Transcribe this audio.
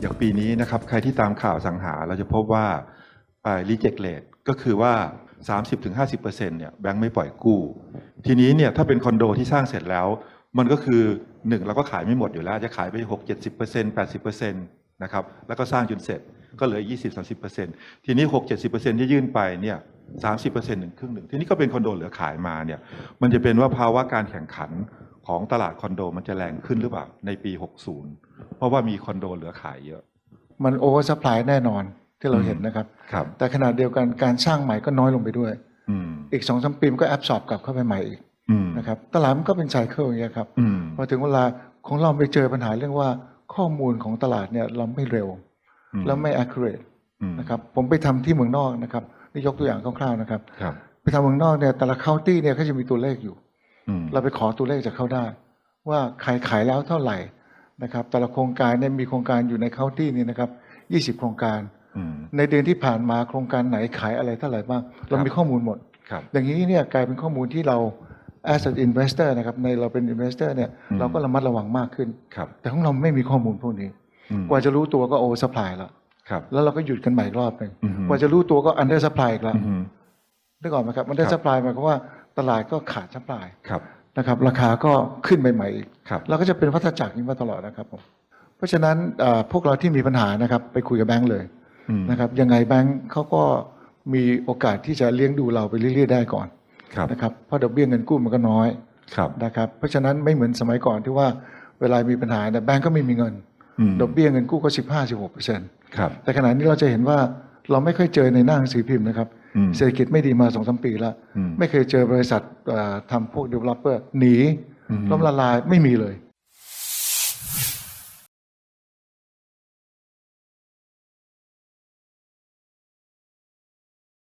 อย่างปีนี้นะครับใครที่ตามข่าวสังหาเราจะพบว่ารีเจ็คเลทก็คือว่า 30-50%เนี่ยแบงค์ไม่ปล่อยกู้ ทีนี้เนี่ยถ้าเป็นคอนโดที่สร้างเสร็จแล้ว มันก็คือหนึ่งเราก็ขายไม่หมดอยู่แล้ว จะขายไป 6 70% 80%นะครับแล้วก็สร้างจนเสร็จก็เหลือ 20-30%ทีนี้ 6-70%ที่ยื่นไปเนี่ย30%หนึ่งครึ่งหนึ่งทีนี้ก็เป็นคอนโดเหลือขายมาเนี่ยมันจะเป็นว่าภาวะการแข่งขัน ของตลาดคอนโดมันจะแรงขึ้นหรือเปล่าในปี 60 เพราะว่ามีคอนโดเหลือขายเยอะ มันโอเวอร์สปายแน่นอนที่เราเห็นนะครับครับ แต่ขณะเดียวกันการสร้างใหม่ก็น้อยลงไปด้วยอืมอีกสองสามปีมันก็แอบสอบกลับเข้าไปใหม่อีกอืมนะครับตลาดมันก็เป็นไซเคิลอย่างเงี้ยครับอืมพอถึงเวลาของเราไปเจอปัญหาเรื่องว่าข้อมูลของตลาดเนี่ยเราไม่เร็ว แล้วไม่ accurate อืมนะครับผมไปทำที่เมืองนอกนะครับนี่ยกตัวอย่างคร่าวๆนะครับครับไปทำเมืองนอกเนี่ยแต่ละ county เนี่ยเขาจะมีตัวเลขอยู่อืม เราไปขอตัวเลขจากเขาได้ ว่าขายขายแล้วเท่าไหร่นะครับ แต่ละโครงการเนี่ยมีโครงการอยู่ใน county นี่นะครับ20โครงการอืมในเดือนที่ผ่านมาโครงการไหนขายอะไรเท่าไหร่บ้าง เรามีข้อมูลหมดครับอย่างนี้เนี่ยกลายเป็นข้อมูลที่เรา as an investor นะครับในเราเป็น investor เนี่ยอืมเราก็ระมัดระวังมากขึ้นครับแต่ของเราไม่มีข้อมูลพวกนี้อืมกว่าจะรู้ตัวก็โอ v e r supply แล้วครับแล้วเราก็หยุดกันใหม่อีกรอบหนึ่งอืมกว่าจะรู้ตัวก็ under supply อีกแล้วอืมนึกออกไหมครับ under ครับ supply หมายความว่าตลาดก็ขาด supply ครับ นะครับ ราคาก็ขึ้นใหม่ๆอีกครับเราก็จะเป็นวัฏจักรนี้มาตลอดนะครับผมเพราะฉะนั้นเอ่อพวกเราที่มีปัญหานะครับ ไปคุยกับแบงก์เลยอืมนะครับยังไงแบงก์เขาก็มีโอกาสที่จะเลี้ยงดูเราไปเรื่อยๆได้ก่อนครับนะครับเพราะดอกเบี้ยเงินกู้มันก็น้อยครับนะครับเพราะฉะนั้นไม่เหมือนสมัยก่อนที่ว่าเวลามีปัญหาเนี่ยแบงก์ก็ไม่มีเงินอืมดอกเบี้ยเงินกู้ก็15 16เปอร์เซ็นต์ครับแต่ขณะนี้เราจะเห็นว่าเราไม่ค่อยเจอในหน้าหนังสือพิมพ์นะครับอืม เศรษฐกิจไม่ดีมาสองสามปีแล้วอืมไม่เคยเจอบริษัทเอ่อทำพวก developer หนีอืมล้มละลายไม่มีเลย